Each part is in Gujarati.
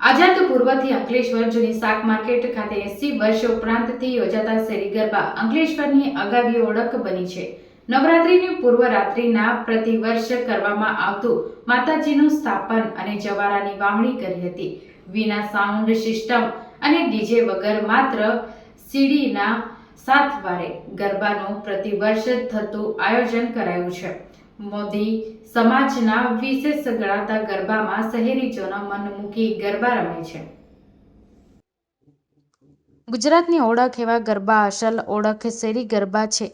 આઝાદ પૂર્વથી અંકલેશ્વર જૂની શાક માર્કેટ ખાતે એસી વર્ષ ઉપરાંતથી યોજાતા શેરી ગરબા અંકલેશ્વરની અગાવી ઓળખ બની છે. નવરાત્રિની પૂર્વ રાત્રિના પ્રતિવર્ષ કરવામાં આવતું માતાજીનું સ્થાપન અને જવારાની વાવણી કરી હતી. વિના સાઉન્ડ સિસ્ટમ અને ડીજે વગર માત્ર સીડીના સાત વારે ગરબાનું પ્રતિવર્ષ થતું આયોજન કરાયું છે. મોદી સમાજના વિશેષ ગણાતા ગરબામાં શહેરીજોના મન મૂકી ગરબા રમે છે. ગુજરાતની ઓળખ એવા ગરબા અસલ ઓળખ શેરી ગરબા છે.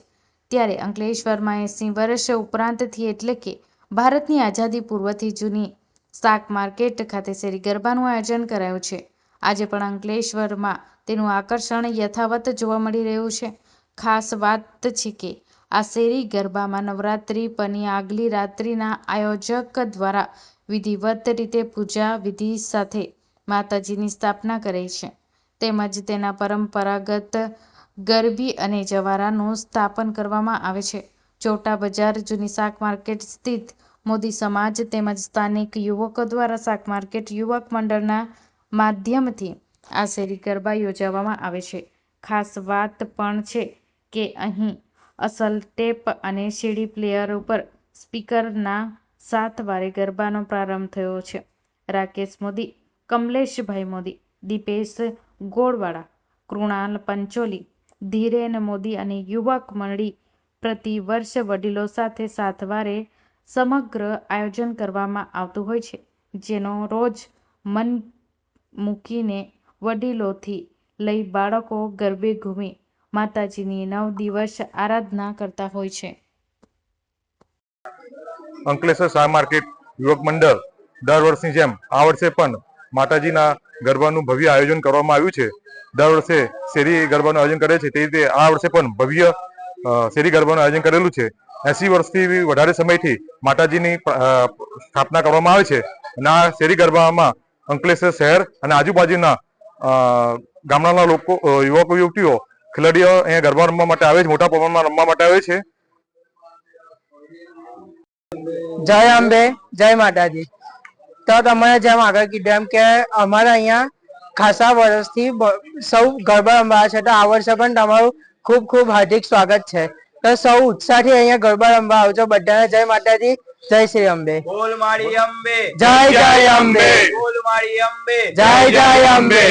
ત્યારે અંકલેશ્વરમાં એંસી વર્ષ ઉપરાંતથી એટલે કે ભારતની આઝાદી પૂર્વથી જૂની શાક માર્કેટ ખાતે શેરી ગરબાનું આયોજન કરાયું છે. આજે પણ અંકલેશ્વરમાં તેનું આકર્ષણ યથાવત જોવા મળી રહ્યું છે. ખાસ વાત છે કે આ શેરી ગરબામાં નવરાત્રિ પરની આગલી રાત્રિના આયોજક દ્વારા વિધિવત રીતે પૂજા વિધિ સાથે માતાજીની સ્થાપના કરે છે. તેમજ તેના પરંપરાગત ગરબી અને જવારાનું સ્થાપન કરવામાં આવે છે. ચોટા બજાર, જૂની શાક માર્કેટ સ્થિત મોદી સમાજ તેમજ સ્થાનિક યુવકો દ્વારા શાક માર્કેટ યુવક મંડળના માધ્યમથી આ શેરી ગરબા યોજવામાં આવે છે. ખાસ વાત પણ છે કે અહીં અસલ ટેપ અને સીડી પ્લેયર ઉપર સ્પીકરના સાત વારે ગરબાનો પ્રારંભ થયો છે. રાકેશ મોદી, કમલેશભાઈ મોદી, દીપેશ ગોળવાળા, કૃણાલ પંચોલી, ધીરેન મોદી અને યુવક મંડળી પ્રતિ વર્ષ વડીલો સાથે સાતવારે સમગ્ર આયોજન કરવામાં આવતું હોય છે, જેનો રોજ મન મૂકીને વડીલોથી લઈ બાળકો ગરબે ઘૂમી માતાજીની નવ દિવસ આરાધના કરતા હોય છે. અંકલેશ્વર શાહ માર્કેટ યુવક મંડળ દર વર્ષની જેમ આ વર્ષે પણ માતાજીના ગરબાનું ભવ્ય આયોજન કરવામાં આવ્યું છે. દર વર્ષે શેરી ગરબાનું આયોજન કરે છે. તે રીતે આ વર્ષે પણ ભવ્ય શેરી ગરબાનું આયોજન કરેલું છે. એસી વર્ષથી વધારે સમયથી માતાજીની સ્થાપના કરવામાં આવે છે. અને આ શેરી ગરબામાં અંકલેશ્વર શહેર અને આજુબાજુના ગામડાના લોકો યુવકો, યુવતીઓ ખેલાડીઓ અહીંયા ગરબા રમવા માટે આવે છે મોટા પ્રમાણમાં રમવા માટે આવે છે. જય અંબે જય માતાજી. તો તમે જેમ આગળ કીધું એમ કે અમારે અહીંયા ખાસા વર્ષથી સૌ ગરબા રમવા છે તો આ વર્ષે પણ તમારું ખૂબ ખૂબ હાર્દિક સ્વાગત છે. તો સૌ ઉત્સાહથી અહીંયા ગરબા રમવા આવજો. બધાને જય માતાજી જય શ્રી અંબે. બોલ મારી અંબે. જય જય અંબે. બોલ મારી અંબે. જય જય અંબે.